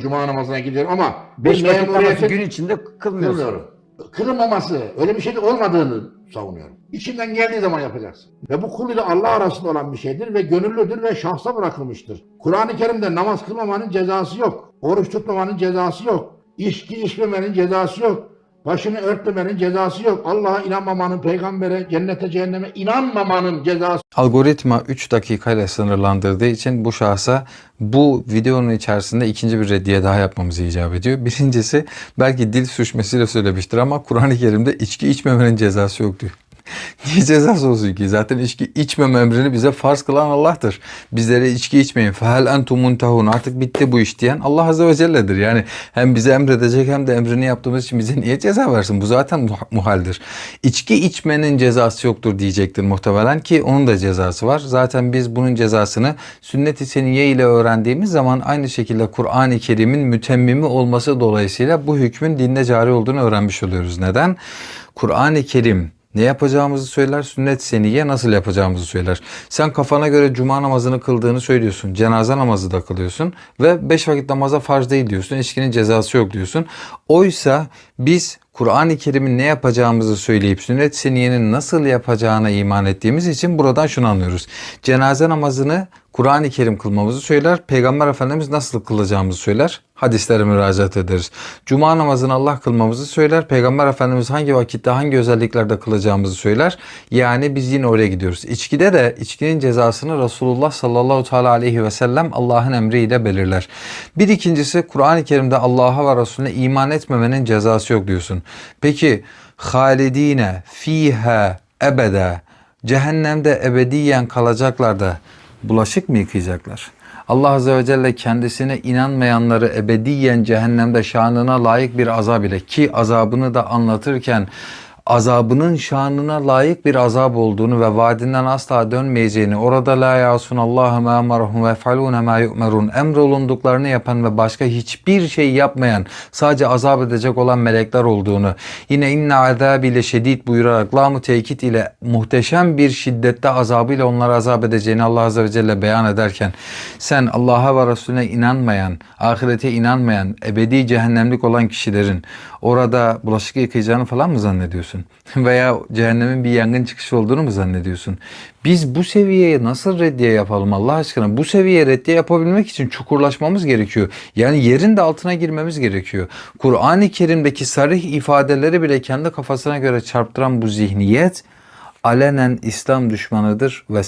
cuma namazına gidiyorum ama Beş vakit namazı gün içinde kılmıyorsun. Kılmıyorum. Kılınmaması, öyle bir şey de olmadığını savunuyorum. İçinden geldiği zaman yapacaksın. Ve bu kul ile Allah arasında olan bir şeydir ve gönüllüdür ve şahsa bırakılmıştır. Kur'an-ı Kerim'de namaz kılmamanın cezası yok. Oruç tutmamanın cezası yok. İçki içmemenin cezası yok. Başını örtmemenin cezası yok. Allah'a inanmamanın, peygambere, cennete, cehenneme inanmamanın cezası Algoritma 3 dakikayla sınırlandırdığı için bu şahsa bu videonun içerisinde ikinci bir reddiye daha yapmamız icap ediyor. Birincisi belki dil sürçmesiyle söylemiştir ama Kur'an-ı Kerim'de içki içmemenin cezası yok diyor. Niye cezası olsun ki? Zaten içki içmeme emrini bize farz kılan Allah'tır. Bizlere içki içmeyin. Fehel entum muntahun. Artık bitti bu iş diyen Allah Azze ve Celle'dir. Yani hem bize emredecek hem de emrini yaptığımız için bize niye ceza versin? Bu zaten muh- muhaldir. İçki içmenin cezası yoktur diyecektir muhtemelen ki onun da cezası var. Zaten biz bunun cezasını sünnet-i seniyye ile öğrendiğimiz zaman aynı şekilde Kur'an-ı Kerim'in mütemmimi olması dolayısıyla bu hükmün dinde cari olduğunu öğrenmiş oluyoruz. Neden? Kur'an-ı Kerim ne yapacağımızı söyler, sünnet seniye nasıl yapacağımızı söyler. Sen kafana göre cuma namazını kıldığını söylüyorsun, cenaze namazı da kılıyorsun ve beş vakit namaza farz değil diyorsun, içkinin cezası yok diyorsun. Oysa biz Kur'an-ı Kerim'in ne yapacağımızı söyleyip sünnet seniyenin nasıl yapacağına iman ettiğimiz için buradan şunu anlıyoruz. Cenaze namazını Kur'an-ı Kerim kılmamızı söyler, Peygamber Efendimiz nasıl kılacağımızı söyler, hadislere müracaat ederiz. Cuma namazını Allah kılmamızı söyler, Peygamber Efendimiz hangi vakitte, hangi özelliklerde kılacağımızı söyler. Yani biz yine oraya gidiyoruz. İçkide de içkinin cezasını Resulullah sallallahu teala aleyhi ve sellem Allah'ın emriyle belirler. Bir ikincisi Kur'an-ı Kerim'de Allah'a ve Resulüne iman etmemenin cezası yok diyorsun. Peki halidine fiha ebede cehennemde ebediyen kalacaklar da bulaşık mı yıkayacaklar? Allah Azze ve Celle kendisine inanmayanları ebediyen cehennemde şanına layık bir azab ile ki azabını da anlatırken azabının şanına layık bir azap olduğunu ve vaadinden asla dönmeyeceğini orada la yasun Allah'a ma emarahum ve yefalun ma yu'merun emrolunduklarını yapan ve başka hiçbir şey yapmayan sadece azap edecek olan melekler olduğunu yine inne azabiyle şedid buyurarak lamı tekit ile muhteşem bir şiddette azabıyla onları azap edeceğini Allah Azze ve Celle beyan ederken sen Allah'a ve Resulüne inanmayan, ahirete inanmayan, ebedi cehennemlik olan kişilerin orada bulaşık yıkayacağını falan mı zannediyorsun? Veya cehennemin bir yangın çıkışı olduğunu mu zannediyorsun? Biz bu seviyeye nasıl reddiye yapalım Allah aşkına? Bu seviyeye reddiye yapabilmek için çukurlaşmamız gerekiyor. Yani yerin de altına girmemiz gerekiyor. Kur'an-ı Kerim'deki sarih ifadeleri bile kendi kafasına göre çarptıran bu zihniyet alenen İslam düşmanıdır ve